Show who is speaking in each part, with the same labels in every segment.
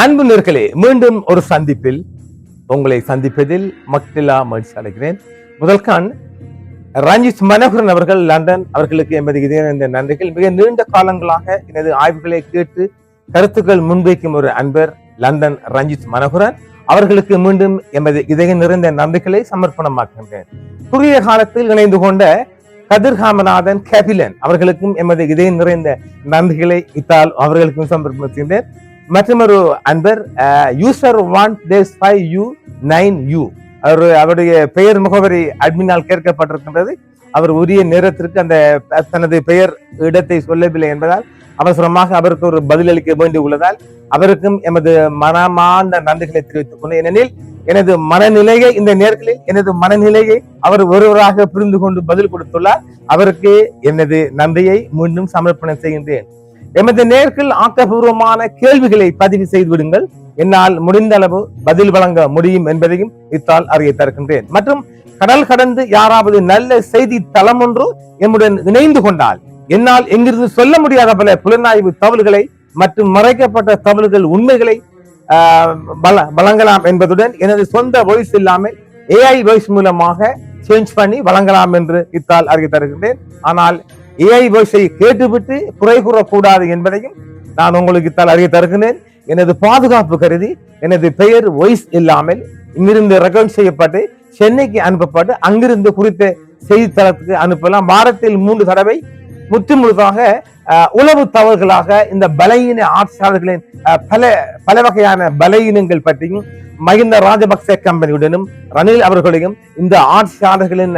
Speaker 1: அன்பு நேர்களே மீண்டும் ஒரு சந்திப்பில் உங்களை சந்திப்பதில் மக்டிலா மகிழ்ச்சி அடைகிறேன். முதல் கான் ரஞ்சித் மனோகரன் அவர்கள் லண்டன் அவர்களுக்கு எமது இதய நன்றிகள். மிக நீண்ட காலங்களாக எனது ஆய்வுகளை கேட்டு கருத்துக்கள் முன்வைக்கும் ஒரு அன்பர் லண்டன் ரஞ்சித் மனோகரன். அவர்களுக்கு மீண்டும் எமது இதய நிறைந்த நன்றிகளை சமர்ப்பணமாக்குகின்றேன். குறுகிய காலத்தில் இணைந்து கொண்ட கதிர்காமநாதன் கபிலன் அவர்களுக்கும் எமது இதய நிறைந்த நன்றிகளை இத்தால் அவர்களுக்கும் சமர்ப்பிக்கின்றேன். மற்றொரு அன்பர் user one days five U nine U அவர் அவருடைய பெயர் முகவரி அட்மினால் கேட்கப்பட்டிருக்கின்றது. அவர் உரிய நேரத்திற்கு அந்த தனது பெயர் இடத்தை சொல்லவில்லை என்பதால் அவசரமாக அவருக்கு ஒரு பதிலளிக்க வேண்டி உள்ளதால் அவருக்கும் எமது மனமார்ந்த நன்றிகளை தெரிவித்துக் கொண்டு ஏனெனில் எனது மனநிலையை இந்த நேரத்தில் எனது மனநிலையை அவர் ஒருவராக புரிந்து கொண்டு பதில் கொடுத்துள்ளார். அவருக்கு எனது நன்றியை மீண்டும் சமர்ப்பணம் செய்கின்றேன். எமது நேர்கள் ஆக்கப்பூர்வமான கேள்விகளை பதிவு செய்து விடுங்கள் என்னால் முடிந்த அளவு பதில் வழங்க முடியும் என்பதையும் இத்தால் அறிய தருகின்றேன். மற்றும் கடல் கடந்து யாராவது நல்ல செய்தி தளம் ஒன்று எம்முடன் இணைந்து கொண்டால் என்னால் எங்கிருந்து சொல்ல முடியாத பல புலனாய்வு தவறுகளை மற்றும் மறைக்கப்பட்ட தவறுகள் உண்மைகளை ஆஹ், வழங்கலாம் என்பதுடன் எனது சொந்த வாய்ஸ் இல்லாமல் ஏஐ வாய்ஸ் மூலமாக சேஞ்ச் பண்ணி வழங்கலாம் என்று இத்தால் அறிய தருகின்றேன். ஆனால் ஏஐ வாய்ஸை கேட்டுவிட்டு குறை கூறக்கூடாது என்பதையும் நான் உங்களுக்கு இத்தால் அறிய தருகிறேன். எனது பாதுகாப்பு கருதி எனது பெயர் வாய்ஸ் இல்லாமல் இங்கிருந்து ரெக்கார்ட் செய்யப்பட்டு சென்னைக்கு அனுப்பப்பட்டு அங்கிருந்து குறித்த செய்தித்தளத்துக்கு அனுப்பலாம். வாரத்தில் மூன்று தடவை முற்று முழுதாக உளவு தவறுகளாக இந்த பலையின ஆட்சியாளர்களின் பல பல வகையான பலையினங்கள் பற்றியும் மகிந்த ராஜபக்ச கம்பெனியுடனும் ரணில் அவர்களையும் இந்த ஆட்சியாளர்களின்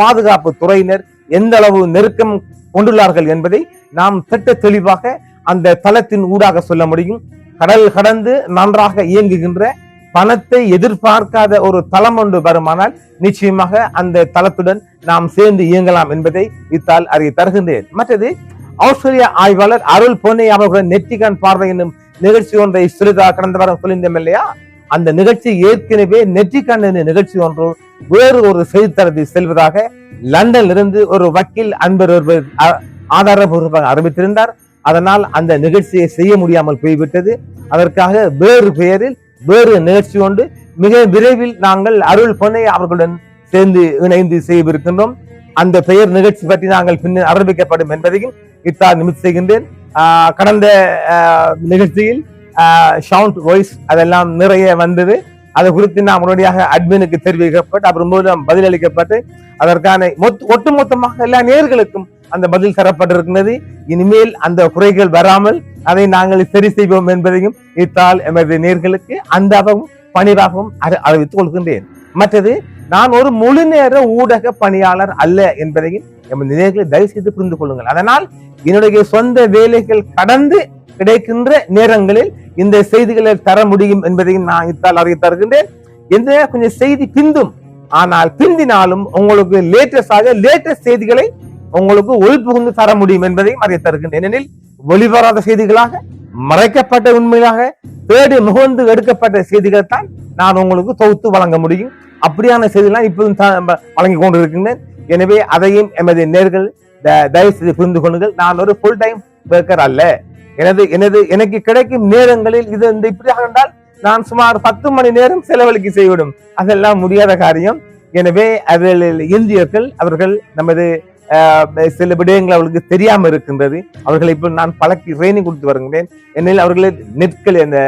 Speaker 1: பாதுகாப்பு துறையினர் எந்த அளவு நெருக்கம் கொண்டுள்ளார்கள் என்பதை நாம் திட்ட தெளிவாக அந்த தளத்தின் ஊடாக சொல்ல முடியும். கடல் கடந்து நன்றாக இயங்குகின்ற பணத்தை எதிர்பார்க்காத ஒரு தளம் ஒன்று வருமானால் நிச்சயமாக அந்த தளத்துடன் நாம் சேர்ந்து இயங்கலாம் என்பதை இத்தால் அறிய தருகின்றேன். மற்றது ஆஸ்திரேலிய ஆய்வாளர் அருள் பொன்னை அவர்களுடன் நெற்றிகன் பார்வை என்னும் நிகழ்ச்சி ஒன்றை சிறிதா கடந்த வாரம் சொல்லியிருந்தோம் இல்லையா? அந்த நிகழ்ச்சி ஏற்கனவே நெற்றிக்கண் என்ற நிகழ்ச்சி ஒன்று வேறு ஒரு செய்தித்தளத்தில் செல்வதாக லண்டனில் இருந்து ஒரு வக்கீல் அன்பர் ஒருவர் ஆதாரபூர்வமாக அறிவித்திருந்தார் அதனால் அந்த நிகழ்ச்சியை செய்ய முடியாமல் போய்விட்டது. அதற்காக வேறு பெயரில் வேறு நிகழ்ச்சி ஒன்று. மிக விரைவில் நாங்கள் அருள் பொன்னை அவர்களுடன் சேர்ந்து இணைந்து செய்யவிருக்கின்றோம். அந்த பெயர் நிகழ்ச்சி பற்றி நாங்கள் பின்னர் அறிவிக்கப்படும் என்பதையும் இத்தார் நிமித்து செய்கின்றேன். கடந்த ஆஹ் நிகழ்ச்சியில் சவுண்ட் வாய்ஸ் அதெல்லாம் நிறைய வந்தது. அது குறித்து நாம் உடனடியாக அட்மினுக்கு தெரிவிக்கப்பட்டு அப்புறம் மூலம் பதிலளிக்கப்பட்டு அதற்கான ஒட்டுமொத்தமாக எல்லா நேர்களுக்கும் அந்த பதில் தரப்பட்டிருக்கிறது. இனிமேல் அந்த குறைகள் வராமல் அதை நாங்கள் சரி செய்வோம் என்பதையும் இத்தால் எமது நேர்களுக்கு அந்தாகவும் பணிவாகவும் அறி- அறிவித்துக் கொள்கின்றேன். மற்றது நான் ஒரு முழு நேர ஊடக பணியாளர் அல்ல என்பதையும் எமது நேர்களை தயவு செய்து புரிந்து கொள்ளுங்கள். அதனால் என்னுடைய சொந்த வேலைகள் கடந்து கிடைக்கின்ற நேரங்களில் இந்த செய்திகளை தர முடியும் என்பதையும் நான் இத்தால் அறிய தருகின்றேன். எந்த கொஞ்சம் செய்தி பிந்தும். ஆனால் பிந்தினாலும் உங்களுக்கு லேட்டஸ்டாக லேட்டஸ்ட் செய்திகளை உங்களுக்கு ஒளிபுகுந்து தர முடியும் என்பதையும் அறிய தருகின்றேன். ஏனெனில் வெளிவராத செய்திகளாக மறைக்கப்பட்ட உண்மையாக தேடி முகந்து எடுக்கப்பட்ட செய்திகள் தான் நான் உங்களுக்கு தொகுத்து வழங்க முடியும். அப்படியான செய்திகள்லாம் இப்போதும் த- வ- வழங்கி கொண்டிருக்கின்றேன். எனவே அதையும் எமது நேர்கள் தயவு செய்து புரிந்து கொள்ளுங்கள். நான் ஒரு ஃபுல் டைம் பேக்கர் அல்ல. எனது எனது எனக்கு கிடைக்கும் நேரங்களில் இது இந்த இப்படியாக என்றால் நான் சுமார் பத்து மணி நேரம் செலவழிக்க செய்விடும் அதெல்லாம் முடியாத காரியம். எனவே அதில் இந்தியர்கள் அவர்கள் நமது சில விடயங்கள் அவர்களுக்கு தெரியாம இருக்கின்றது. அவர்களை இப்போ நான் பழக்கி ட்ரைனிங் கொடுத்து வருகிறேன் எனில் அவர்களை நெட்கள் இந்த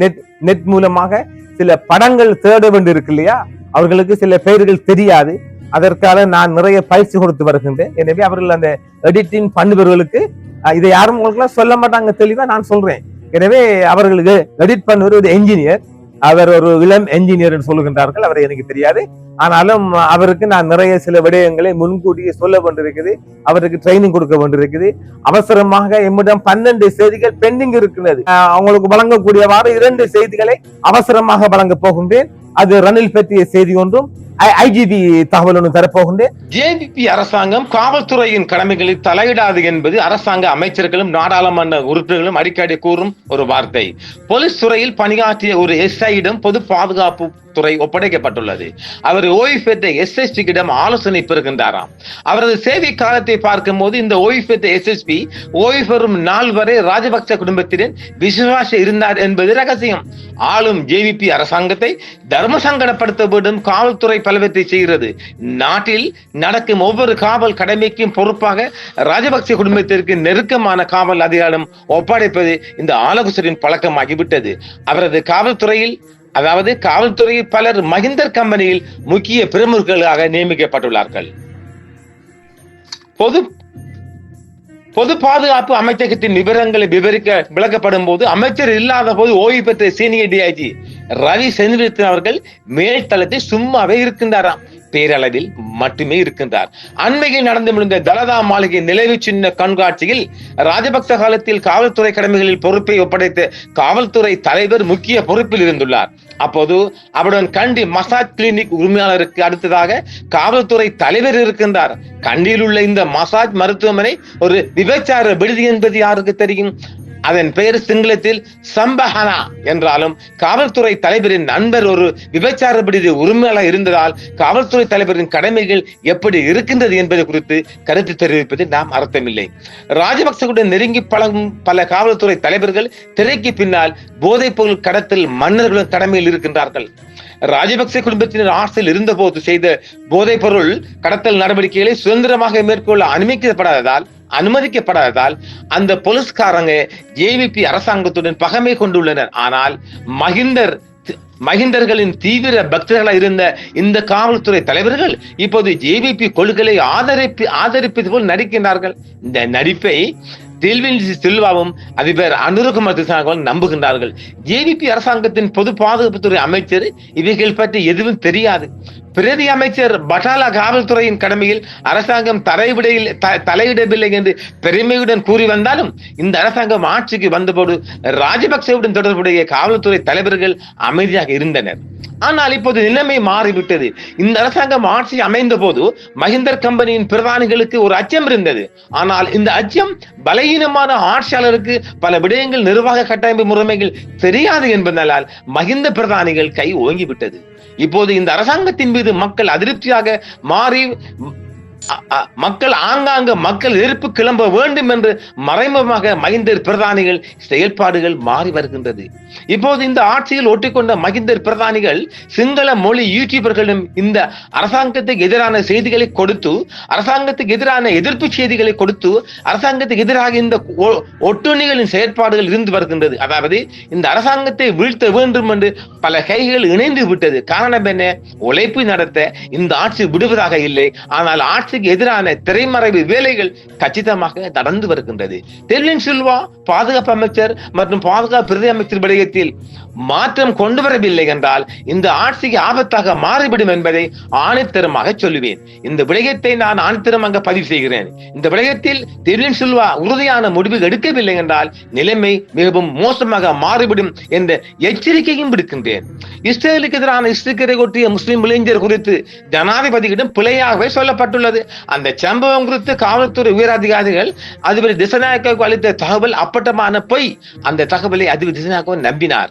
Speaker 1: நெட் நெட் மூலமாக சில படங்கள் தேட வேண்டி இருக்கு இல்லையா? அவர்களுக்கு சில பெயர்கள் தெரியாது. அதற்காக நான் நிறைய பயிற்சி கொடுத்து வருகின்றேன். எனவே அவர்கள் அந்த எடிட்டிங் பண்ணுபவர்களுக்கு இதை யாரும் உங்களுக்கு சொல்ல மாட்டாங்க. தெளிவா நான் சொல்றேன். எனவே அவர்களுக்கு எடிட் பண்ணுவர் ஒரு என்ஜினியர் அவர் ஒரு இளம் என்ஜினியர் சொல்லுகின்றார்கள். அவர் எனக்கு தெரியாது. ஆனாலும் அவருக்கு நான் நிறைய சில விடயங்களை முன்கூட்டியே சொல்ல வேண்டியிருக்குது. அவருக்கு ட்ரைனிங் கொடுக்க வேண்டியிருக்குது. அவசரமாக எம்மிடம் பன்னெண்டு செய்திகள் பெண்டிங் இருக்கிறது. அஹ், அவங்களுக்கு வழங்கக்கூடியவாறு இரண்டு செய்திகளை அவசரமாக வழங்க போகின்றேன். அது ரணில் பற்றிய செய்தி ஒன்றும்
Speaker 2: ஐஜிபி தகவல் ஒன்று தரப்போகின்றேன்.
Speaker 1: ஜேபிபி அரசாங்கம் காவல்துறையின் கடமைகளில் தலையிடாது என்பது அரசாங்க அமைச்சர்களும் நாடாளுமன்ற உறுப்பினர்களும் அடிக்கடி கூறும் ஒரு வார்த்தை. போலீஸ் துறையில் பணியாற்றிய ஒரு எஸ்ஐயிடம் பொது பாதுகாப்பு துறை ஒப்படைக்கப்பட்டுள்ளது. அவர் ஓய்வு பெற்ற எஸ்எஸ்பியிடம் ஆலோசனை பெறுகின்றாராம். அவரது சேவை காலத்தை பார்க்கும் போது இந்த ஓய்வு பெற்ற எஸ்எஸ்பி ஓய்வு பெறும் நாள் வரை ராஜபக்ச குடும்பத்தினர் விசுவாச இருந்தார் என்பது ரகசியம். ஆளும் ஜேவிபி அரசாங்கத்தை தர்ம சங்கடப்படுத்த வேண்டும் காவல்துறை பலவற்றை செய்கிறது. நாட்டில் நடக்கும் ஒவ்வொரு காவல் கடமைக்கும் பொறுப்பாக ராஜபக்ச குடும்பத்திற்கு நெருக்கமான காவல் அதிகாரம் ஒப்படைப்பது இந்த ஆலோசரின் பழக்கமாகிவிட்டது. அவரது காவல்துறையில் அதாவது காவல்துறையில் பலர் மகிந்தர் கம்பெனியில் முக்கிய பிரமுகர்களாக நியமிக்கப்பட்டுள்ளார்கள். பொது பொது பாதுகாப்பு அமைச்சகத்தின் விவரங்களை விவரிக்க விளக்கப்படும் போது அமைச்சர் இல்லாத போது ஓய்வு பெற்ற சீனியர் டிஐஜி ரவி செந்திரத்தின் அவர்கள் மேல்தளத்தை சும்மாவே இருக்கின்றாராம். பேரளவில் மட்டுமே இருக்கின்றார். அண்மையில் நடந்து முடிந்த தலதா மாளிகை நிலவு சின்ன கண்காட்சியில் ராஜபக்ச காலத்தில் காவல்துறை கடமைகளில் பொறுப்பை ஒப்படைத்த காவல்துறை தலைவர் முக்கிய பொறுப்பில் இருந்துள்ளார். அப்போது அவருடன் கண்டி மசாஜ் கிளினிக் உரிமையாளருக்கு அடுத்ததாக காவல்துறை தலைவர் இருக்கின்றார். கண்டியில் உள்ள இந்த மசாஜ் மருத்துவமனை ஒரு விபச்சார விடுதி என்பது யாருக்கு தெரியும்? அதன் பெயர் சிங்களத்தில் சம்பஹனா என்றாலும் காவல்துறை தலைவரின் நண்பர் ஒரு விபச்சார விடுதி உரிமையாளர் இருந்ததால் காவல்துறை தலைவரின் கடமைகள் எப்படி இருக்கின்றது என்பது குறித்து கருத்து தெரிவிப்பதில் நாம் அர்த்தமில்லை. ராஜபக்சவுடன் நெருங்கி பழகும் பல காவல்துறை தலைவர்கள் திரைக்கு பின்னால் போதைப் பொருள் கடத்தல் மன்னர்களுடன் கடமையில் இருக்கின்றார்கள். ராஜபக்சே குடும்பத்தினர் ஆட்சியில் இருந்தபோது செய்த போதைப் பொருள் கடத்தல் நடவடிக்கைகளை சுதந்திரமாக மேற்கொள்ள அனுமதிக்கப்படாததால் அனுமதிக்கப்படாததால் அந்த போலீஸ்காரங்க ஜேவிபி அரசாங்கத்துடன் பகமை கொண்டுள்ளனர். ஆனால் மகிந்தர் மகிந்தர்களின் தீவிர பக்தர்களாக இருந்த இந்த காவல்துறை தலைவர்கள் இப்போது ஜேவிபி கொள்கைகளை ஆதரிப்பு ஆதரிப்பது போல் நடிக்கின்றார்கள். இந்த நடிப்பை தெல்வின் சில்வாவும் அதிபர் அனுரகுமார் திசாகவும் நம்புகின்றார்கள். ஜேவிபி அரசாங்கத்தின் பொது பாதுகாப்புத்துறை அமைச்சர் இவைகள் பற்றி எதுவும் தெரியாது. பிரதி அமைச்சர் பட்டாலா காவல்துறையின் கடமையில் அரசாங்கம் தலைவிடையில் த- தலையிடவில்லை என்று பெருமையுடன் கூறி வந்தாலும் இந்த அரசாங்கம் ஆட்சிக்கு வந்தபோது ராஜபக்சேவுடன் தொடர்புடைய காவல்துறை தலைவர்கள் அமைதியாக இருந்தனர். ஆனால் இப்போது நிலைமை மாறிவிட்டது. இந்த அரசாங்கம் ஆட்சி அமைந்த போது மஹிந்தர் கம்பெனியின் பிரதானிகளுக்கு ஒரு அச்சம் இருந்தது. ஆனால் இந்த அச்சம் பலகீனமான ஆட்சியாளருக்கு பல விடயங்கள் நிர்வாக கட்டமைப்பு முறைமைகள் தெரியாது என்பதனால் மஹிந்த பிரதானிகள் கை ஓங்கிவிட்டது. இப்போது இந்த அரசாங்கத்தின் மீது மக்கள் அதிருப்தியாக மாறி மக்கள் ஆங்காங்க மக்கள் எதிர்ப்பு கிளம்ப வேண்டும் என்று மறைமுகமாக மகிந்தர் பிரதானிகள் செயல்பாடுகள் மாறி வருகின்றது. இப்போது இந்த ஆட்சியில் ஒட்டிக்கொண்ட மகிந்தர் பிரதானிகள் சிங்கள மொழி யூடியூபர்களிடம் இந்த அரசாங்கத்துக்கு எதிரான செய்திகளை கொடுத்து அரசாங்கத்துக்கு எதிரான எதிர்ப்பு செய்திகளை கொடுத்து அரசாங்கத்துக்கு எதிராக இந்த ஒ- செயற்பாடுகள் இருந்து வருகின்றது. அதாவது இந்த அரசாங்கத்தை வீழ்த்த வேண்டும் என்று பல கைகள் இணைந்து விட்டது. காரணம் என்ன? உழைப்பு நடத்த இந்த ஆட்சி விடுவதாக இல்லை. ஆனால் ஆட்சி அரசுக்கு எதிரான திரைமறைவு வேலைகள் கச்சிதமாக நடந்து வருகின்றது. தெர்லின் சில்வா பாதுகாப்பு அமைச்சர் மற்றும் பாதுகாப்பு பிரதி அமைச்சர் விடயத்தில் மாற்றம் கொண்டு வரவில்லை என்றால் இந்த ஆட்சிக்கு ஆபத்தாக மாறிவிடும் என்பதை ஆணித்தரமாக சொல்லுவேன். இந்த விடயத்தை நான் ஆணித்தரமாக பதிவு செய்கிறேன். இந்த விடயத்தில் தெர்லின் சில்வா உறுதியான முடிவு எடுக்கவில்லை என்றால் நிலைமை மிகவும் மோசமாக மாறிவிடும் என்ற எச்சரிக்கையும் விடுக்கின்றேன். இஸ்ரேலுக்கு எதிரான இஸ்ரேலை கொட்டிய முஸ்லிம் இளைஞர் குறித்து ஜனாதிபதியிடம் பிழையாகவே சொல்லப்பட்டுள்ளது. அந்த சம்பவம் குறித்து காவல்துறை உயரதிகாரிகள் அதிபர் திசநாயக்காவுக்கு அளித்த தகவல் அப்பட்டமான பொய். அந்த தகவலை அதிபர் திசநாயக்கம் நம்பினார்.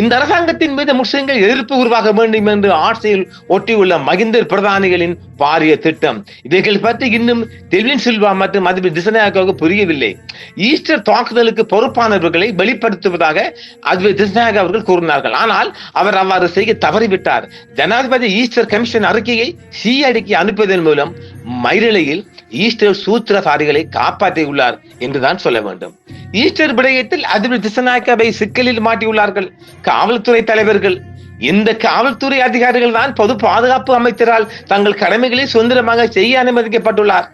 Speaker 1: இந்த அரசாங்கத்தின் மீது முஸ்லிம்கள் எதிர்ப்பு உருவாக வேண்டும் என்று ஆட்சியில் ஒட்டியுள்ள மகிந்தர் பிரதானிகளின் பாரிய திட்டம். இவைகள் பற்றி இன்னும் தெல்வின் சில்வா மற்றும் அதிபர் திசநாயகாவுக்கு புரியவில்லை. ஈஸ்டர் தாக்குதலுக்கு பொறுப்பானவர்களை வெளிப்படுத்துவதாக அதிபர் திசநாயக் அவர்கள் கூறினார்கள். ஆனால் அவர் அவ்வாறு செய்ய தவறிவிட்டார். ஜனாதிபதி ஈஸ்டர் கமிஷன் அறிக்கையை சிஐடிக்கு அனுப்பியதன் மூலம் மயிரிழையில் ஈஸ்டர் சூத்திரதாரிகளை காப்பாற்றியுள்ளார் என்றுதான் சொல்ல வேண்டும். ஈஸ்டர் விடயத்தில் அதிபர் திசநாயக்கவை சிக்கலில் மாட்டியுள்ளார்கள். காவல்துறை தலைவர்கள் இந்த காவல்துறை அதிகாரிகள் தான் பொது பாதுகாப்பு அமைச்சரால் தங்கள் கடமைகளை சுதந்திரமாக செய்ய அனுமதிக்கப்பட்டுள்ளார்.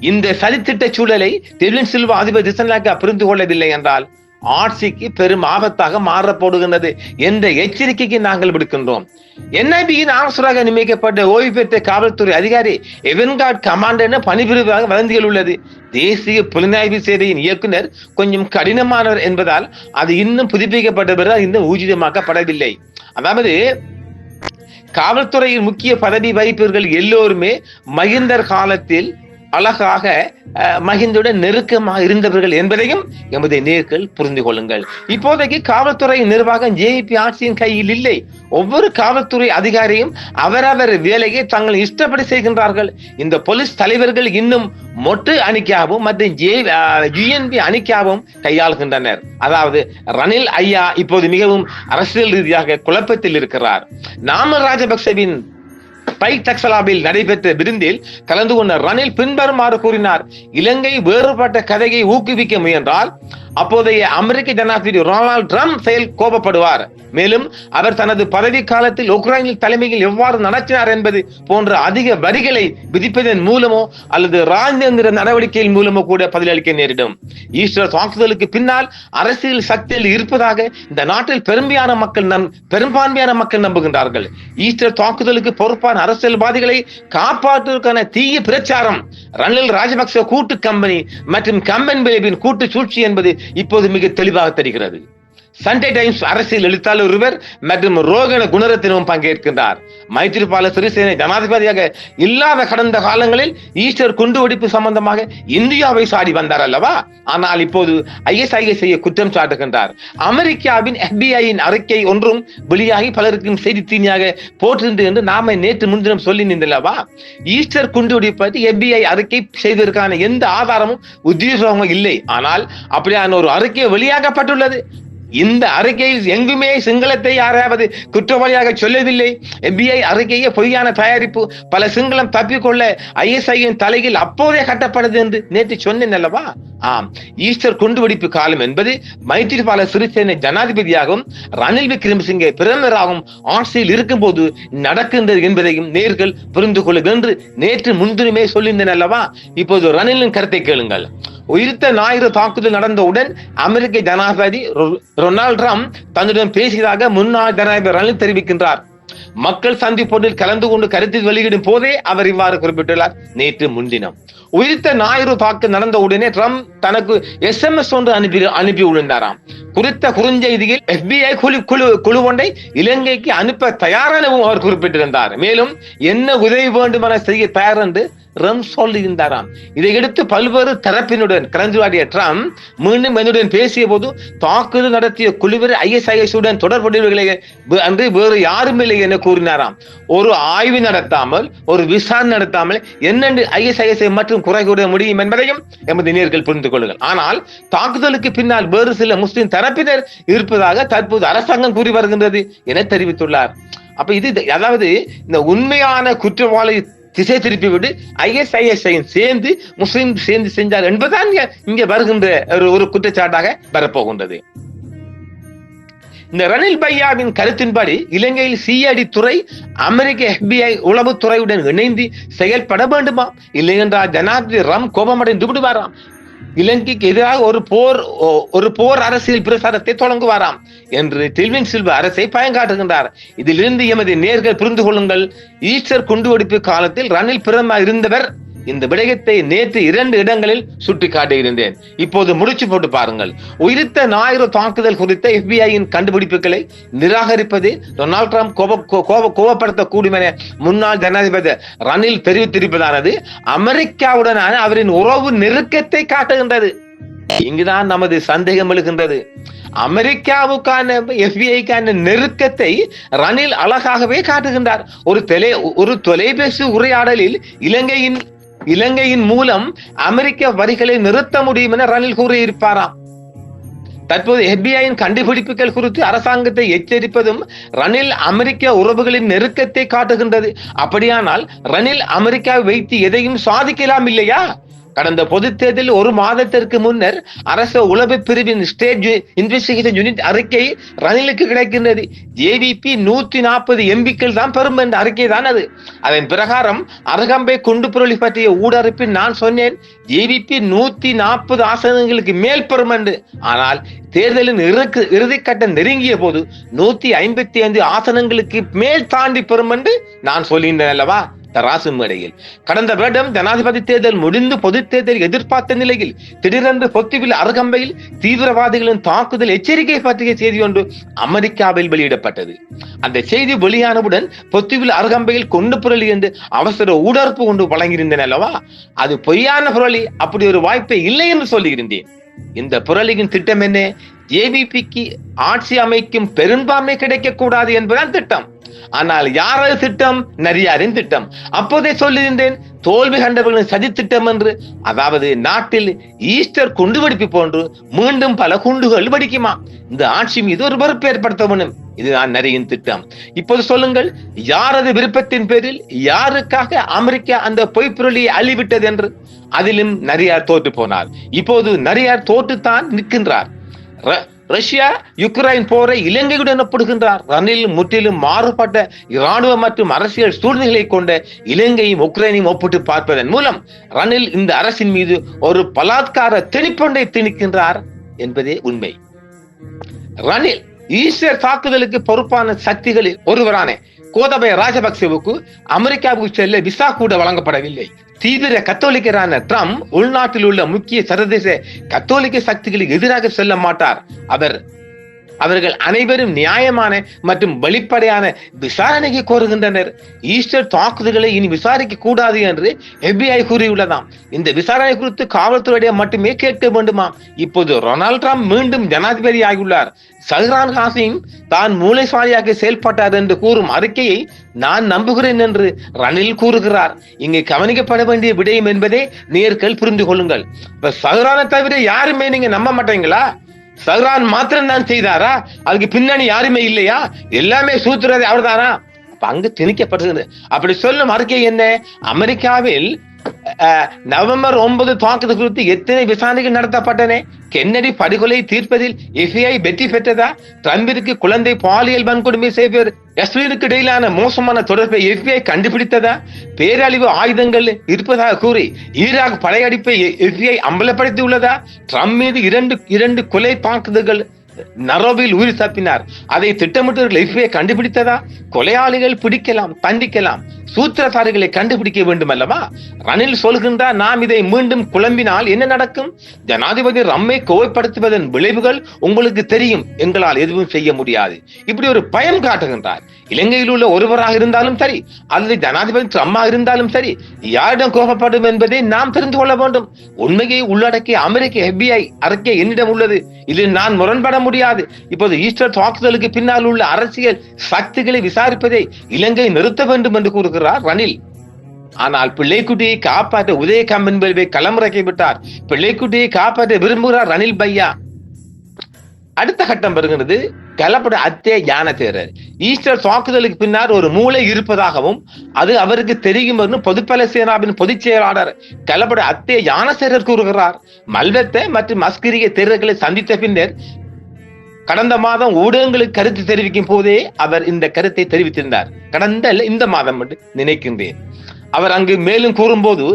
Speaker 1: இந்த சதித்திட்ட சூழலை தெலுங்கு சில்வா அதிபர் திசநாயக்கா புரிந்து கொள்ளவில்லை என்றால் ஆட்சிக்கு பெரும் ஆபத்தாக மாறப் போடுகின்றது என்ற எச்சரிக்கைக்கு நாங்கள் விடுக்கின்றோம். என்ஐபியின் ஆலோசராக நியமிக்கப்பட்ட ஓய்வு பெற்ற காவல்துறை அதிகாரி எவன்கார்ட் கமாண்டர் என பணிபுரிவதாக வதந்திகள் உள்ளது. தேசிய புலனாய்வு சேவையின் இயக்குனர் கொஞ்சம் கடினமானவர் என்பதால் அது இன்னும் புதுப்பிக்கப்பட்ட பிறகு இன்னும் ஊர்ஜிதமாக்கப்படவில்லை. அதாவது காவல்துறையின் முக்கிய பதவி வகிப்பவர்கள் எல்லோருமே மகிந்தர் காலத்தில் அழகாக அஹ், மகிந்துடன் நெருக்கமாக இருந்தவர்கள் என்பதையும் எமது நேர்கள் புரிந்து கொள்ளுங்கள். இப்போதைக்கு காவல்துறை நிர்வாகம் ஜேபி ஆட்சியின் கையில் இல்லை. ஒவ்வொரு காவல்துறை அதிகாரியும் அவரவர் வேலையை தங்கள் இஷ்டப்படி செய்கின்றார்கள். இந்த போலீஸ் தலைவர்கள் இன்னும் மொட்டு அணிக்காவும் மற்றும் ஜே யுஎன்பி அணிக்காவும் கையாளுகின்றனர். அதாவது ரணில் ஐயா இப்போது மிகவும் அரசியல் ரீதியாக குழப்பத்தில் இருக்கிறார். நாம ராஜபக்சவின் பை நடைபெற்ற விருந்தில் கலந்து கொண்ட ரணில் பின்வருமாறு கூறினார் இலங்கை வேறுபட்ட கதையை ஊக்குவிக்க முயன்றால் அப்போதைய அமெரிக்க ஜனாதிபதி ரொனால்ட் ட்ரம்ப் செயல் கோபப்படுவார். மேலும் அவர் தனது பதவி காலத்தில் உக்ரைனில் தலைமையில் எவ்வாறு நடத்தினார் என்பது போன்ற அதிக வரிகளை விதிப்பதன் மூலமோ அல்லது ராஜேந்திர நடவடிக்கையின் மூலமோ கூட பதிலளிக்க நேரிடும். ஈஸ்டர் தாக்குதலுக்கு பின்னால் அரசியல் சக்தியில் இருப்பதாக இந்த நாட்டில் பெரும்பான்மையான மக்கள் நம் பெரும்பான்மையான மக்கள் நம்புகின்றார்கள். ஈஸ்டர் தாக்குதலுக்கு பொறுப்பான அரசியல்வாதிகளை காப்பாற்றுவதற்கான தீய பிரச்சாரம் ரணில் ராஜபக்ச கூட்டு கம்பெனி மற்றும் கம்பன் பிலிபின் கூட்டு சூழ்ச்சி என்பது இப்போது மிக தெளிவாக தெரிகிறது. சண்டே டைம்ஸ் அரசியல் எழுத்தாளர் ஒருவர் மற்றும் ரோகண குணரத்தினமும் பங்கேற்கின்றார். மைத்திரிபால சிறிசேனை ஜனாதிபதியாக இல்லாத கடந்த காலங்களில் ஈஸ்டர் குண்டுவெடிப்பு சம்பந்தமாக இந்தியாவை சாடி வந்தார் அல்லவா? ஆனால் இப்போது ஐஎஸ்ஐஎஸ் செய்ய குற்றம் சாட்டுகின்றார். அமெரிக்காவின் எஃபிஐயின் அறிக்கை ஒன்றும் வெளியாகி பலருக்கும் செய்தி தீனியாக போட்டிருந்தது என்று நாம நேற்று முன்தினம் சொல்லி நின்றல்லவா? ஈஸ்டர் குண்டுவெடிப்பு பற்றி எஃபிஐ அறிக்கை செய்வதற்கான எந்த ஆதாரமும் உத்தியோகமாக இல்லை. ஆனால் அப்படியான ஒரு அறிக்கை வெளியாகப்பட்டுள்ளது. இந்த அறிக்கையில் எங்குமே சிங்களத்தை யாராவது குற்றவாளியாக சொல்லவில்லை FBI அறிக்கையே பொய்யான தயாரிப்பு. பல சிங்களம் தப்பிக்கொள்ள ஐஎஸ்ஐயின் தலையில் அப்போதே கட்டப்பட்டது என்று நேற்று சொன்னேன் அல்லவா? ஆம். ஈஸ்டர் குண்டுவெடிப்பு காலம் என்பது மைத்திரிபால சிறிசேன ஜனாதிபதியாகவும் ரணில் விக்ரமசிங்கே பிரதமராகவும் ஆட்சியில் இருக்கும்போது நடக்கின்றது என்பதையும் நேர்கள் புரிந்து கொள்ளுங்கள் என்று நேற்று முன்தினமே சொல்லியிருந்தேன் அல்லவா? இப்போது ரணிலின் கருத்தை கேளுங்கள். உயிர்த்த ஞாயிறு தாக்குதல் நடந்தவுடன் அமெரிக்க ஜனாதிபதி ரொ- ரொனால்ட் ட்ரம்ப் தன்னுடன் பேசியதாக முன்னாள் ஜனாதிபதி ரணில் தெரிவிக்கின்றார். மக்கள் சந்திப்பொன்றில் கலந்து கொண்டு கருத்து வெளியிடும் போதே அவர் இவ்வாறு குறிப்பிட்டுள்ளார். நேற்று முன்தினம். உயிர்த்த ஞாயிறு தாக்கு நடந்த உடனே ட்ரம்ப் தனக்கு எஸ்எம்எஸ் ஒன்று அனுப்பி அனுப்பி விழுந்தாராம். குறித்த குறுஞ்செய்தியில் எஃபிஐ குழு குழு குழு ஒன்றை இலங்கைக்கு அனுப்ப தயாரானவும் அவர் குறிப்பிட்டிருந்தார். மேலும் என்ன உதவி வேண்டுமென செய்ய தயார் என்று ரம் சொல்லியிருந்தாராம். இதையடுத்து பல்வேறு தரப்பினுடன் கலந்துரையாடிய ட்ரம்ப் மீண்டும் என்னுடன் பேசிய போது தாக்குதல் நடத்திய குழுவினர் ஐஎஸ்ஐஎஸ் உடன் தொடர்புடையவர்களை அன்று வேறு யாரும் இல்லை என கூறினாராம். ஒரு ஆய்வு நடத்தாமல் ஒரு விசாரணை நடத்தாமல் என்னென்று ஐஎஸ்ஐஎஸ்ஐ மற்றும் குறை கூற முடியும் என்பதையும் எமது நேர்கள் புரிந்து கொள்ளுங்கள். ஆனால் தாக்குதலுக்கு பின்னால் வேறு சில முஸ்லிம் தரப்பினர் இருப்பதாக தற்போது அரசாங்கம் கூறி வருகின்றது என தெரிவித்துள்ளார். அப்ப இது அதாவது இந்த உண்மையான குற்றவாளி திசை திருப்பி விட்டு ஐஎஸ்ஐஎஸ் சேர்ந்து முஸ்லிம் சேர்ந்து செஞ்சார் என்பதுதான் இங்க- இங்க வருகின்ற ஒரு ஒரு குற்றச்சாட்டாக வரப்போகின்றது. இந்த ரணில் பையாவின் கருத்தின்படி இலங்கையில் சிஐடி துறை அமெரிக்க எஃபிஐ உளவுத்துறையுடன் இணைந்து செயல்பட வேண்டுமா இல்லை என்றால் ஜனாதிபதி ரம் கோபமடைந்து விடுவாராம். இலங்கைக்கு எதிராக ஒரு போர் ஒரு போர் அரசியல் பிரசாரத்தை தொடங்குவாராம் என்று டில்வின் சில்வ அரசை பயங்காட்டுகின்றார். இதிலிருந்து எமது நேர்கள் புரிந்து கொள்ளுங்கள். ஈஸ்டர் குண்டுவெடிப்பு காலத்தில் ரணில் பிரதமர் இருந்தவர் இந்த விடயத்தை நேற்று இரண்டு இடங்களில் சுட்டி காட்டியிருந்தேன் இப்போது முடிச்சு போட்டு பாருங்கள். உயிரித்த ஞாயிறு தாக்குதல் குறித்த எஃபிஐயின் கண்டுபிடிப்புகளை நிராகரிப்பது டொனால்ட் ட்ரம்ப் கோப கோ- கோப கோபப்படுத்தக்கூடும் என முன்னாள் ஜனாதிபதி ரணில் தெரிவித்திருப்பதானது அமெரிக்காவுடனான அவரின் உறவு நெருக்கத்தை காட்டுகின்றது. இங்குதான் நமது சந்தேகம் எழுகின்றது. அமெரிக்காவுக்கான எஃபிஐக்கான நெருக்கத்தை ரணில் அழகாகவே காட்டுகின்றார். ஒரு தொலை ஒரு தொலைபேசி உரையாடலில் இலங்கையின் இலங்கையின் மூலம் அமெரிக்க வரிகளை நிறுத்த முடியும் என ரணில் கூறியிருப்பாராம். தற்போது எஃபிஐயின் கண்டுபிடிப்புகள் குறித்து அரசாங்கத்தை எச்சரிப்பதும் ரணில் அமெரிக்க உறவுகளின் நெருக்கத்தை காட்டுகின்றது. அப்படியானால் ரணில் அமெரிக்காவை வைத்து எதையும் சாதிக்கலாம் இல்லையா? கடந்த பொதுத் தேர்தலில் ஒரு மாதத்திற்கு முன்னர் அரசு உளவு பிரிவின் ஸ்டேட் இன்வெஸ்டிகேஷன் யூனிட் அறிக்கை ரணிலுக்கு கிடைக்கின்றது. ஜேவிபி நூத்தி நாற்பது எம்பிக்கள் தான் பெறும் என்ற அறிக்கை தான் அது. அதன் பிரகாரம் அருகம்பை குண்டு புரளி பற்றிய ஊடறுப்பில் நான் சொன்னேன். ஜேவிபி நூத்தி நாற்பது ஆசனங்களுக்கு மேல் பெறும் என்று. ஆனால் தேர்தலின் இறுக்கு இறுதிக்கட்டம் நெருங்கிய போது நூத்தி ஐம்பத்தி ஐந்து ஆசனங்களுக்கு மேல் தாண்டி பெறும் என்று நான் சொல்லியிருந்தேன் அல்லவா? தராசு மேடையில் கடந்த வருடம் ஜனாதிபதி தேர்தல் முடிந்து பொது தேர்தல் எதிர்பார்த்த நிலையில் திடீரென்று பொத்துவில் அருகம்பையில் தீவிரவாதிகளின் தாக்குதல் எச்சரிக்கை பற்றிய செய்தி ஒன்று அமெரிக்காவில் வெளியிடப்பட்டது. அந்த செய்தி வெளியானவுடன் பொத்துவில் அருகம்பையில் கொண்டு புரளி என்று அவசர ஊடர்ப்பு கொண்டு வழங்கியிருந்தேன் அல்லவா? அது பொய்யான புரளி அப்படி ஒரு வாய்ப்பே இல்லை என்று சொல்லியிருந்தேன். இந்த புரளியின் திட்டம் என்ன? ஜேவிபிக்கு ஆட்சி அமைக்கும் பெரும்பான்மை கிடைக்க கூடாது என்பதுதான் திட்டம். ஆனால் யாரது திட்டம்? நரியாரின் திட்டம். அப்போதே சொல்லியிருந்தேன் தோல்வி கண்டவர்களின் சதி திட்டம் என்று. அதாவது நாட்டில் ஈஸ்டர் குண்டு வெடிப்பு போன்று மீண்டும் பல குண்டுகள் வெடிக்குமா? இந்த ஆட்சி மீது ஒரு வெறுப்பு ஏற்படுத்த முடியும் இதுதான் நரியின் திட்டம். இப்போது சொல்லுங்கள் யாரது விருப்பத்தின் பேரில் யாருக்காக அமெரிக்கா அந்த பொய்ப்புரளியை அள்ளிவிட்டது என்று? அதிலும் நரியார் தோற்று போனார். இப்போது நரியார் தோற்றுத்தான் நிற்கின்றார். ர- ரஷ்யா யுக்ரைன் போரை இலங்கையுடன் ஒப்படுகின்றார். ரணில் முற்றிலும் மாறுபட்ட இராணுவ மற்றும் அரசியல் சூழ்நிலைகளை கொண்ட இலங்கையும் உக்ரைனையும் ஒப்பிட்டு பார்ப்பதன் மூலம் ரணில் இந்த அரசின் மீது ஒரு பலாத்கார திணிப்பொன்றை திணிக்கின்றார் என்பதே உண்மை. ரணில் ஈஸ்டர் தாக்குதலுக்கு பொறுப்பான சக்திகளில் ஒருவரான கோதபய ராஜபக்சேவுக்கு அமெரிக்காவுக்கு செல்ல விசா கூட வழங்கப்படவில்லை. தீவிர கத்தோலிக்கரான ட்ரம்ப் உள்நாட்டில் உள்ள முக்கிய சர்வதேச கத்தோலிக்க சக்திகளுக்கு எதிராக செல்ல மாட்டார். அவர் அவர்கள் அனைவரும் நியாயமான மற்றும் வெளிப்படையான விசாரணைக்கு கோருகின்றனர். ஈஸ்டர் தாக்குதல்களை இனி விசாரிக்க கூடாது என்று எஃபிஐ கூறியுள்ளதாம். இந்த விசாரணை குறித்து காவல்துறையிடம் மட்டுமே கேட்க வேண்டுமாம். இப்போது ரொனால்ட் ட்ரம்ப் மீண்டும் ஜனாதிபதி ஆகியுள்ளார் சஹ்ரான் ஹாசிம் தான் மூளைசாலியாக செயல்பட்டார் என்று கூறும் அறிக்கையை நான் நம்புகிறேன் என்று ரணில் கூறுகிறார். இங்கு கவனிக்கப்பட வேண்டிய விடயம் என்பதே நேர்கள் புரிந்து கொள்ளுங்கள். இப்ப சஹ்ரானை தவிர யாருமே நீங்க நம்ப மாட்டீங்களா? சல்ரான் மாத்திரம் தான் செய்தாரா? அதுக்கு பின்னணி யாருமே இல்லையா? எல்லாமே சூத்துறது அவர்தானா? அப்ப அங்கு திணிக்கப்பட்டது அப்படி சொல்லும் அறிக்கை என்ன? அமெரிக்காவில் நவம்பர் ஒன்பது தாக்குதல் குறித்து எத்தனை விசாரணைகள் நடத்தப்பட்டன? கென்னடி படுகொலை தீர்ப்பதில் எஃப்ஐ வெற்றி பெற்றதா? ட்ரம்பிற்கு குழந்தை பாலியல் வன்கொடுமை செய்வர் எஸ்ரீலுக்கு இடையிலான மோசமான தொடர்பை எஃப்ஐ கண்டுபிடித்ததா? பேரழிவு ஆயுதங்கள் இருப்பதாக கூறி ஈராக் படையெடுப்பை எஃப்ஐ அம்பலப்படுத்தி உள்ளதா ட்ரம்ப் மீது இரண்டு இரண்டு கொலை தாக்குதல்கள் நரோவில் உயிர் தப்பினார் அதை திட்டமிட்டவர்கள் லைஃபே கண்டுபிடித்ததா? கொலையாளிகள் பிடிக்கலாம் தண்டிக்கலாம். சூத்திரதாரிகளை கண்டுபிடிக்க வேண்டும் அல்லவா ரணில் சொல்கின்றார் நாம் இதை மீண்டும் குழம்பினால் என்ன நடக்கும்? ஜனாதிபதி ரம்மை கோவைப்படுத்துவதன் விளைவுகள் உங்களுக்கு தெரியும். எங்களால் எதுவும் செய்ய முடியாது. இப்படி ஒரு பயம் காட்டுகின்றார். இலங்கையில் உள்ள ஒருவராக இருந்தாலும் சரி அல்லது ஜனாதிபதி ட்ரம்மா இருந்தாலும் சரி யாரிடம் கோபப்படும் என்பதை நாம் தெரிந்து கொள்ள வேண்டும். உண்மையை உள்ளடக்கிய அமெரிக்க எஃபிஐ அறிக்கை என்னிடம் உள்ளது. இதில் நான் முரண்பட முடியாது. இப்போது ஈஸ்டர் தாக்குதலுக்கு பின்னால் உள்ள அரசியல் சக்திகளை விசாரிப்பதை இலங்கை நிறுத்த வேண்டும் என்று கூறுகிறார் ரணில். ஆனால் பிள்ளைக்குட்டியை காப்பாற்ற உதயகாம் என்பதை களமிறக்கி விட்டார் பிள்ளைக்குட்டியை காப்பாற்ற விரும்புகிறார் ரணில் பையா. அடுத்த கட்டம் வருகிறது. கலப்பட அத்தே ஞான தேரர். ஈஸ்டர் தாக்குதலுக்கு பின்னால் ஒரு மூளை இருப்பதாகவும் அது அவருக்கு தெரியும் என்று பொதுப்பல சேனாவின் பொதுச் செயலாளர் கலப்பட அத்தே ஞானசேரர் கூறுகிறார். மல்வத்த மற்றும் அஸ்கிரிய தேரர்களை சந்தித்த பின்னர் கடந்த மாதம் ஊடகங்களுக்கு கருத்து தெரிவிக்கும் போதே அவர் இந்த கருத்தை தெரிவித்திருந்தார். கடந்த இந்த மாதம் என்று நினைக்கின்றேன். அவர் அங்கு மேலும் கூறும்போது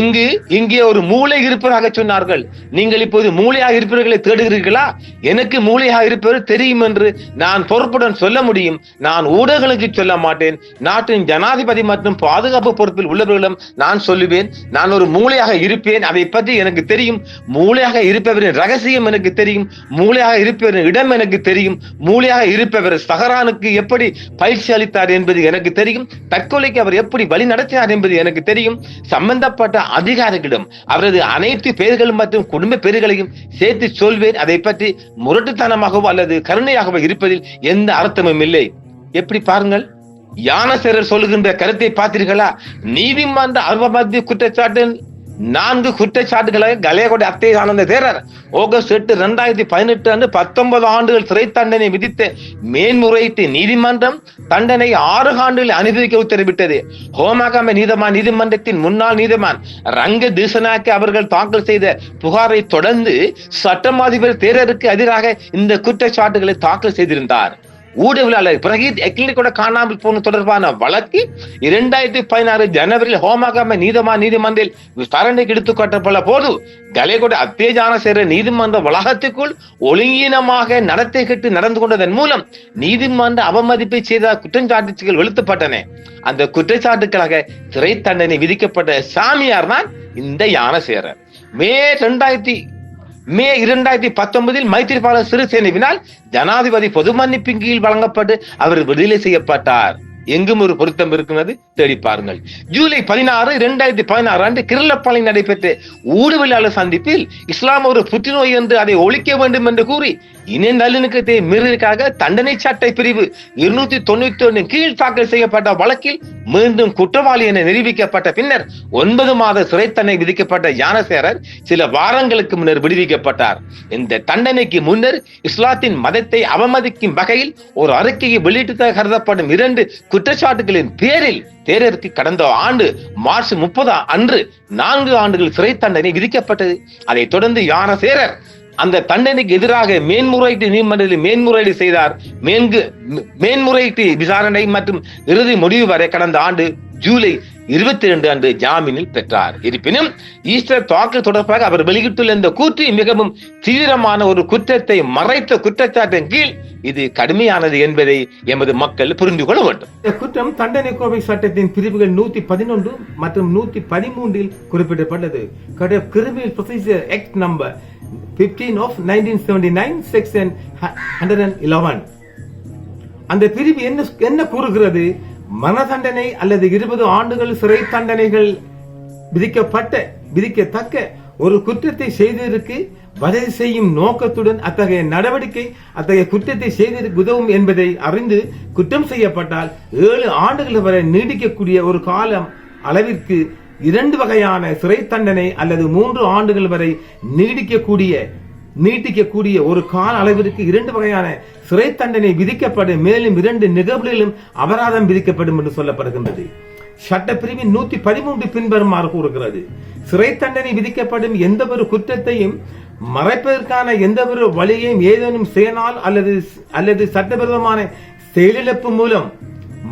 Speaker 1: இங்கு இங்கே ஒரு மூளை இருப்பதாக சொன்னார்கள். நீங்கள் இப்போது மூளையாக இருப்பவர்களை தேடுகிறீர்களா? எனக்கு மூளையாக இருப்பவர் தெரியும் என்று நான் பொறுப்புடன் சொல்ல முடியும். நான் ஊடகங்களுக்கு சொல்ல மாட்டேன். நாட்டின் ஜனாதிபதி மற்றும் பாதுகாப்பு பொறுப்பில் உள்ளவர்களிடம் நான் சொல்லுவேன். நான் ஒரு மூளையாக இருப்பேன். அதை பற்றி எனக்கு தெரியும். மூளையாக இருப்பவரின் ரகசியம் எனக்கு தெரியும். மூளையாக இருப்பவரின் இடம் எனக்கு தெரியும். மூளையாக இருப்பவர் சஹரானுக்கு எப்படி பயிற்சி அளித்தார் என்பது எனக்கு தெரியும். தற்கொலைக்கு அவர் எப்படி வழி நடத்தினார் என்பது எனக்கு தெரியும். சம்பந்தப்பட்ட அதிகாரிகளிடம் அவரது அனைத்து பெயர்கள் மற்றும் குடும்ப பெயர்களையும் சேர்த்து சொல்வேன். அதை பற்றி முரட்டுத்தனமாகவோ அல்லது கருணையாகவோ இருப்பதில் எந்த அர்த்தமும் இல்லை. எப்படி பாருங்கள். யானசேரர் சொல்லுகின்ற கருத்தை பார்த்தீர்களா? நீதிமன்ற அல்பமத்திய குற்றச்சாட்டின் நான்கு குற்றச்சாட்டுகளை கலையகோடி அத்தை ஆனந்த தேரர் ஆகஸ்ட் எட்டு இரண்டாயிரத்தி பதினெட்டு அன்று பத்தொன்பது ஆண்டுகள் சிறை தண்டனை விதித்த மேன்முறையீட்டு நீதிமன்றம் தண்டனை ஆறு ஆண்டுகள் அனுபவிக்க உத்தரவிட்டது. ஹோமாகம நீதமான் நீதிமன்றத்தின் முன்னாள் நீதிமான் ரங்க தீசனாக்கி அவர்கள் தாக்கல் செய்த புகாரை தொடர்ந்து சட்டமாதிபர் தேரருக்கு எதிராக இந்த குற்றச்சாட்டுகளை தாக்கல் செய்திருந்தார்.
Speaker 3: ஊடகவியலாளர் பிரகீத் எக்லிகோட காணாமல் போன தொடர்பான வழக்கு இரண்டாயிரத்தி பதினாறு ஜனவரியில் ஹோமகம நீதமா நீதிமன்றில் விசாரணைக்கு எடுத்துக் கொள்ளப்பட்ட போது கலேகோட அத்தேஜான சேர நீதிமன்ற வளாகத்துக்குள் ஒழுங்கீனமாக நடத்தை கெட்டு நடந்து கொண்டதன் மூலம் நீதிமன்ற அவமதிப்பை செய்த குற்றச்சாட்டுகள் வெளுத்தப்பட்டன. அந்த குற்றச்சாட்டுக்களாக சிறை தண்டனை விதிக்கப்பட்ட சாமியார் தான் இந்த யானசேரர் மே ரெண்டாயிரத்தி மே இரண்டாயிரத்தி பத்தொன்பதில் மைத்திரிபால சிறிசேனவினால் ஜனாதிபதி பொது மன்னிப்பின் கீழ் வழங்கப்பட்டு அவர் விடுதலை செய்யப்பட்டார். எங்கும் ஒரு பொருத்தம் இருக்கிறது தேடி பாருங்கள். ஜூலை பதினாறு இரண்டாயிரத்தி பதினாறு ஆண்டு கிருளப்பாளையில் நடைபெற்ற ஊடகவியலாளர் சந்திப்பில் இஸ்லாம் ஒரு புற்றுநோய் என்று அதை ஒழிக்க வேண்டும் என்று கூறி இன நல்லிணக்கத்தை மீறலுக்காக தண்டனை சட்ட பிரிவு இருநூத்தி தொண்ணூத்தி ஒன்னு கீழ் தாக்கல் செய்யப்பட்ட வழக்கில் மீண்டும் குற்றவாளி என நிரூபிக்கப்பட்ட பின்னர் ஒன்பது மாத சிறை தண்டனை விதிக்கப்பட்ட யானசேரர் சில வாரங்களுக்கு முன்னர் விடுவிக்கப்பட்டார். இந்த தண்டனைக்கு முன்னர் இஸ்லாத்தின் மதத்தை அவமதிக்கும் வகையில் ஒரு அறிக்கையை வெளியிட்டதாக கருதப்படும் இரண்டு குற்றச்சாட்டுகளின் பேரில் தேரருக்கு கடந்த ஆண்டு மார்ச் முப்பது அன்று நான்கு ஆண்டுகள் சிறை தண்டனை விதிக்கப்பட்டது. அதைத் தொடர்ந்து யானசேரர் அந்த தண்டனைக்கு எதிராக மேன்முறையீட்டு நீதிமன்றத்தில் மேன்முறையீடு செய்தார். மேன்கு மேன்முறையீட்டு விசாரணை மற்றும் இறுதி முடிவு வரை கடந்த ஆண்டு ஜூலை இருபத்தி இரண்டு அன்று ஜாமீனில் பெற்றார். இருப்பினும் ஈஸ்டர் தாக்கு தொடர்பாக அவர் வெளியிட்டுள்ள இந்த கூற்று மிகவும் தீவிரமான ஒரு குற்றத்தை மறைத்த குற்றச்சாட்டின் கீழ் இது கடுமையானது என்பதை எமது மக்கள் புரிந்து கொள்ள வேண்டும்.
Speaker 1: இந்த குற்றம் தண்டனை கோவை சட்டத்தின் பிரிவுகள் நூத்தி பதினொன்று மற்றும் நூத்தி பதிமூன்றில் குறிப்பிடப்பட்டது. Criminal procedure act number fifteen of nineteen seventy nine section hundred and eleven அந்த பிரிவு என்ன என்ன கூறுகிறது? மன தண்டனை அல்லது இருபது ஆண்டுகள் சிறை தண்டனைகள் விதிக்கப்பட்ட விதிக்கத்தக்க ஒரு குற்றத்தை செய்ததற்கு வதவி செய்யும் நோக்கத்துடன் அத்தகைய நடவடிக்கை அத்தகைய குற்றத்தை செய்ததற்கு உதவும் என்பதை அறிந்து குற்றம் செய்யப்பட்டால் ஏழு ஆண்டுகள் வரை நீடிக்கக்கூடிய ஒரு காலம் அளவிற்கு இரண்டு வகையான சிறை தண்டனை அல்லது மூன்று ஆண்டுகள் வரை நீடிக்கக்கூடிய நீட்டிக்கக்கூடிய ஒரு கால அளவிற்கு இரண்டு வகையான சிறை தண்டனை விதிக்கப்படும். மேலும் இரண்டு நிகழ்வுகளிலும் அபராதம் விதிக்கப்படும் என்று சொல்லப்படுகின்றது. சட்டப்பிரிவின் நூத்தி பதிமூன்று பின்வருமாறு கூறுகிறது. சிறை தண்டனை விதிக்கப்படும் எந்த ஒரு குற்றத்தையும் மறைப்பதற்கான எந்த ஒரு வழியையும் ஏதேனும் செயனால் அல்லது அல்லது சட்டவிரோதமான செயலிழப்பு மூலம்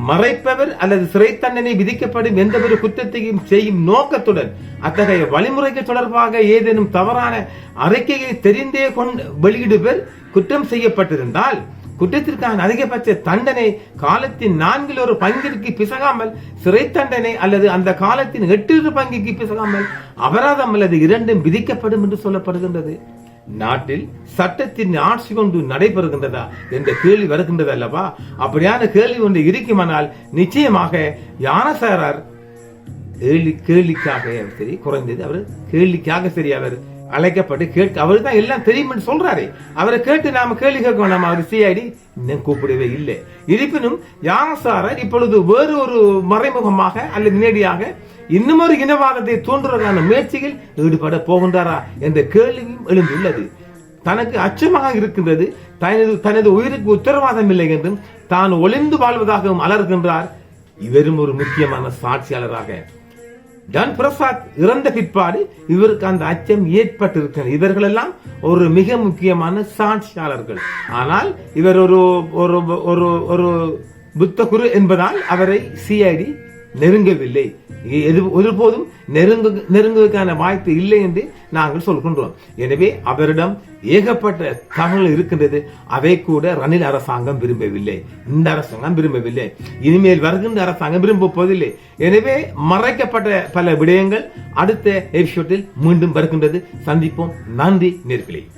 Speaker 1: மறைப்பவர் அல்லது சிறை தண்டனை விதிக்கப்படும் எந்த ஒரு குற்றத்தையும் செய்யும் நோக்கத்துடன் அத்தகைய வழிமுறைகள் தொடர்பாக ஏதேனும் தவறான அறிக்கையை தெரிந்தே கொண்டு வெளியிடுவர் குற்றம் செய்யப்பட்டிருந்தால் குற்றத்திற்கான அதிகபட்ச தண்டனை காலத்தின் நான்கில் ஒரு பங்கிற்கு பிசகாமல் சிறை தண்டனை அல்லது அந்த காலத்தின் எட்டு பங்கிற்கு பிசகாமல் அபராதம் அல்லது இரண்டும் விதிக்கப்படும் என்று சொல்லப்படுகின்றது. நாட்டில் சட்டத்தின் ஆட்சி கொண்டு நடைபெறுகின்றதா என்ற கேள்வி வருகின்றது அல்லவா? அப்படியான கேள்வி ஒன்று இருக்குமானால் நிச்சயமாக யானசாரார் கேள்வி கேள்விக்காக சரி குறைந்தது அவர் கேள்விக்காக சரி அவர் அழைக்கப்பட்டு கேட்க அவரு தான் எல்லாம் தெரியும் சொல்றாரு. அவரை கேட்டு நாம கேள்வி கேட்க வேண்டாம் அவர் சிஐடி இன்னும் கூப்பிடவே இல்லை. இருப்பினும் யானசாரர் இப்பொழுது வேறு ஒரு மறைமுகமாக அல்லது நேரடியாக இன்னும் ஒரு இனவாதத்தை தோன்றுவதற்கான முயற்சியில் ஈடுபட போகின்றாரா என்ற கேள்வியும் எழுந்துள்ளது. தனக்கு அச்சமாக இருக்கின்றது தனது தனது உயிருக்கு உத்தரவாதம் இல்லை என்றும் தான் ஒளிந்து வாழ்வதாகவும் அலர்கின்றார் இவரும் ஒரு முக்கியமான சாட்சியாளராக. டன் பிரசாத் இறந்த பிற்பாடு இவருக்கு அந்த அச்சம் ஏற்பட்டிருக்கிறது. இவர்களெல்லாம் ஒரு மிக முக்கியமான சாட்சியாளர்கள். ஆனால் இவர் ஒரு ஒரு ஒரு ஒரு புத்த குரு என்பதால் அவரை சிஐடி நெருங்கவில்லை. எது ஒருபோதும் நெருங்கு நெருங்குவதற்கான வாய்ப்பு இல்லை என்று நாங்கள் சொல்கின்றோம். எனவே அவரிடம் ஏகப்பட்ட தகவல் இருக்கின்றது. அவை கூட ரணில் அரசாங்கம் விரும்பவில்லை. இந்த அரசாங்கம் விரும்பவில்லை. இனிமேல் வருகின்ற அரசாங்கம் விரும்ப போவதில்லை. எனவே மறைக்கப்பட்ட பல விடயங்கள் அடுத்த எபிசோட்டில் மீண்டும் வருகின்றது. சந்திப்போம். நன்றி நேர்களே.